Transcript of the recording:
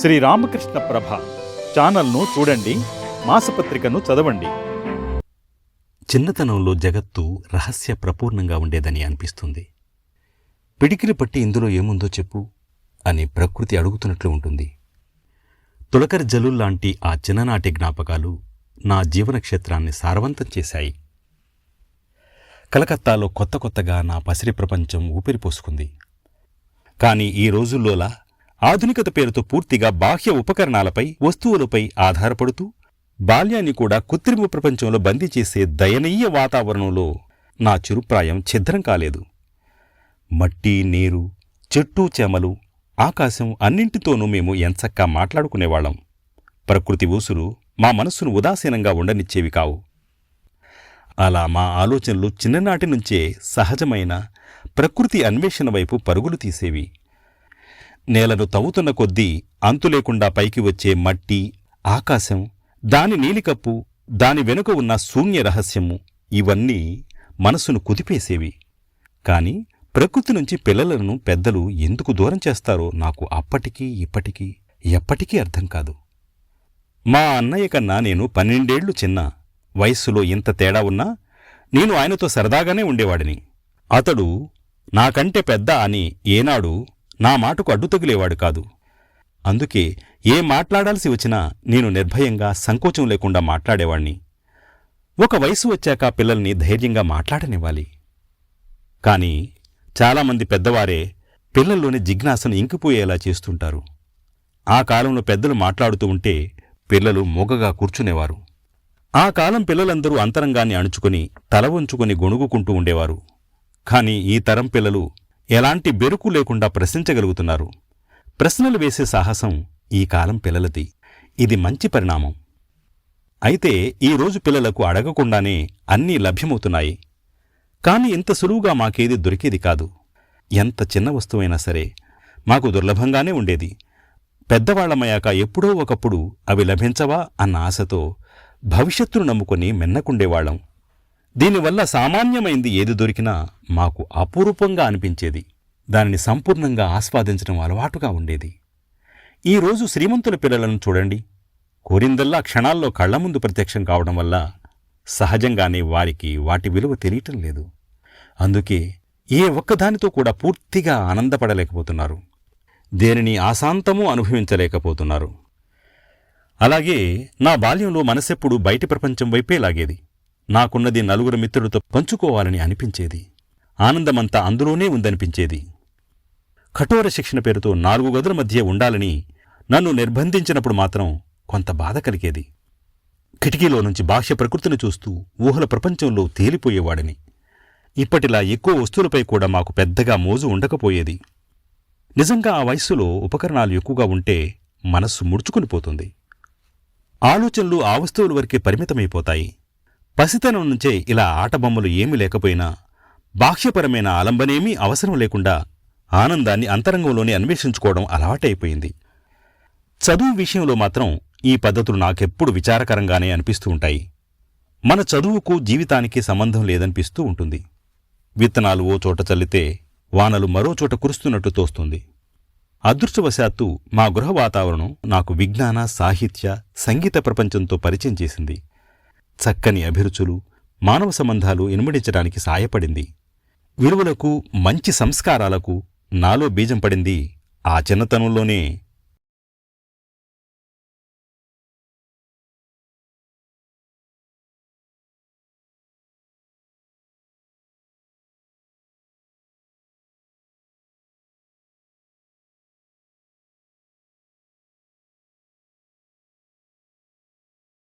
శ్రీ రామకృష్ణ ప్రభ ఛానల్ను చూడండి మాసపత్రికను చదవండి. చిన్నతనంలో జగత్తు రహస్య ప్రపూర్ణంగా ఉండేదని అనిపిస్తుంది. పిడికిలి పట్టి ఇందులో ఏముందో చెప్పు అని ప్రకృతి అడుగుతున్నట్లు ఉంటుంది. తులకరి జలుల్లాంటి ఆ చిన్ననాటి జ్ఞాపకాలు నా జీవన క్షేత్రాన్ని సారవంతం చేశాయి. కలకత్తాలో కొత్త కొత్తగా నా పసిరి ప్రపంచం ఊపిరిపోసుకుంది కానీ ఈ రోజుల్లోలా ఆధునికత పేరుతో పూర్తిగా బాహ్య ఉపకరణాలపై వస్తువులపై ఆధారపడుతూ బాల్యాన్ని కూడా కృత్రిమ ప్రపంచంలో బందీ చేసే దయనీయ వాతావరణంలో నా చిరుప్రాయం ఛిద్రం కాలేదు. మట్టి నీరు చెట్టు చెమలు ఆకాశం అన్నింటితోనూ మేము ఎంచక్కా మాట్లాడుకునేవాళ్ళం. ప్రకృతి ఊసులు మా మనస్సును ఉదాసీనంగా ఉండనిచ్చేవి కావు. అలా మా ఆలోచనలు చిన్ననాటి నుంచే సహజమైన ప్రకృతి అన్వేషణ వైపు పరుగులు తీసేవి. నేలను తవ్వుతున్న కొద్దీ అంతులేకుండా పైకి వచ్చే మట్టి ఆకాశం దాని నీలికప్పు దాని వెనుక ఉన్న శూన్య రహస్యము ఇవన్నీ మనసును కుదిపేసేవి. కాని ప్రకృతి నుంచి పిల్లలను పెద్దలు ఎందుకు దూరం చేస్తారో నాకు అప్పటికీ ఇప్పటికీ ఎప్పటికీ అర్థం కాదు. మా అన్నయ్య కన్నా నేను పన్నెండేళ్ళు చిన్న వయస్సులో ఇంత తేడా ఉన్నా నేను ఆయనతో సరదాగానే ఉండేవాడిని. అతడు నాకంటే పెద్ద అని ఏనాడు నా మాటకు అడ్డు తగిలేవాడు కాదు. అందుకే ఏ మాట్లాడాల్సి వచ్చినా నేను నిర్భయంగా సంకోచం లేకుండా మాట్లాడేవాణ్ణి. ఒక వయసు వచ్చాక పిల్లల్ని ధైర్యంగా మాట్లాడనివ్వాలి. కాని చాలామంది పెద్దవారే పిల్లల్లోని జిజ్ఞాసను ఇంకిపోయేలా చేస్తుంటారు. ఆ కాలంలో పెద్దలు మాట్లాడుతూ ఉంటే పిల్లలు మూగగా కూర్చునేవారు. ఆ కాలం పిల్లలందరూ అంతరంగాన్ని అణుచుకుని తల వంచుకుని గొణుగుకుంటూ ఉండేవారు. కాని ఈ తరం పిల్లలు ఎలాంటి బెరుకు లేకుండా ప్రశ్నించగలుగుతున్నారు? ప్రశ్నలు వేసే సాహసం ఈ కాలం పిల్లలది. ఇది మంచి పరిణామం. అయితే ఈ రోజు పిల్లలకు అడగకుండానే అన్నీ లభ్యమవుతున్నాయి. కాని ఇంత సులువుగా మాకేది దొరికేది కాదు. ఎంత చిన్న వస్తువైనా సరే మాకు దుర్లభంగానే ఉండేది. పెద్దవాళ్ళమయ్యాక ఎప్పుడో ఒకప్పుడు అవి లభించవా అన్న ఆశతో భవిష్యత్తును నమ్ముకొని మెన్నకుండేవాళ్ళం దీనివల్ల సామాన్యమైంది ఏది దొరికినా మాకు అపురూపంగా అనిపించేది. దానిని సంపూర్ణంగా ఆస్వాదించడం అలవాటుగా ఉండేది. ఈ రోజు శ్రీమంతుల పిల్లలను చూడండి. కోరిందల్లా క్షణాల్లో కళ్ళ ముందు ప్రత్యక్షం కావడం వల్ల సహజంగానే వారికి వాటి విలువ తెలియటం లేదు. అందుకే ఏ ఒక్కదానితో కూడా పూర్తిగా ఆనందపడలేకపోతున్నారు. దేనిని ఆశాంతమూ అనుభవించలేకపోతున్నారు. అలాగే నా బాల్యంలో మనసెప్పుడు బయటి ప్రపంచం వైపే లాగేది. నాకున్నది నలుగురు మిత్రులతో పంచుకోవాలని అనిపించేది. ఆనందమంతా అందులోనే ఉందనిపించేది. కఠోర శిక్షణ పేరుతో నాలుగు గదుల మధ్య ఉండాలని నన్ను నిర్బంధించినప్పుడు మాత్రం కొంత బాధ కలిగేది. కిటికీలో నుంచి బాహ్య ప్రకృతిని చూస్తూ ఊహల ప్రపంచంలో తేలిపోయేవాడిని. ఇప్పటిలా ఎక్కువ వస్తువులపై కూడా మాకు పెద్దగా మోజు ఉండకపోయేది. నిజంగా ఆ వయస్సులో ఉపకరణాలు ఎక్కువగా ఉంటే మనస్సు ముడుచుకుని పోతుంది. ఆలోచనలు ఆ వస్తువుల వరకే పరిమితమైపోతాయి. పసితనం నుంచే ఇలా ఆటబొమ్మలు ఏమీ లేకపోయినా బాహ్యపరమైన ఆలంబనేమీ అవసరం లేకుండా ఆనందాన్ని అంతరంగంలోనే అన్వేషించుకోవడం అలవాటైపోయింది. చదువు విషయంలో మాత్రం ఈ పద్ధతులు నాకెప్పుడు విచారకరంగానే అనిపిస్తూ ఉంటాయి. మన చదువుకు జీవితానికి సంబంధం లేదనిపిస్తూ ఉంటుంది. విత్తనాలు ఓ చోట చల్లితే వానలు మరో చోట కురుస్తున్నట్టు తోస్తుంది. అదృష్టవశాత్తు మా గృహ వాతావరణం నాకు విజ్ఞాన సాహిత్య సంగీత ప్రపంచంతో పరిచయం చేసింది. చక్కని అభిరుచులు మానవ సంబంధాలు ఇనుమడించడానికి సాయపడింది. విలువలకు మంచి సంస్కారాలకు నాలో బీజం పడింది. ఆ చిన్నతనంలోనే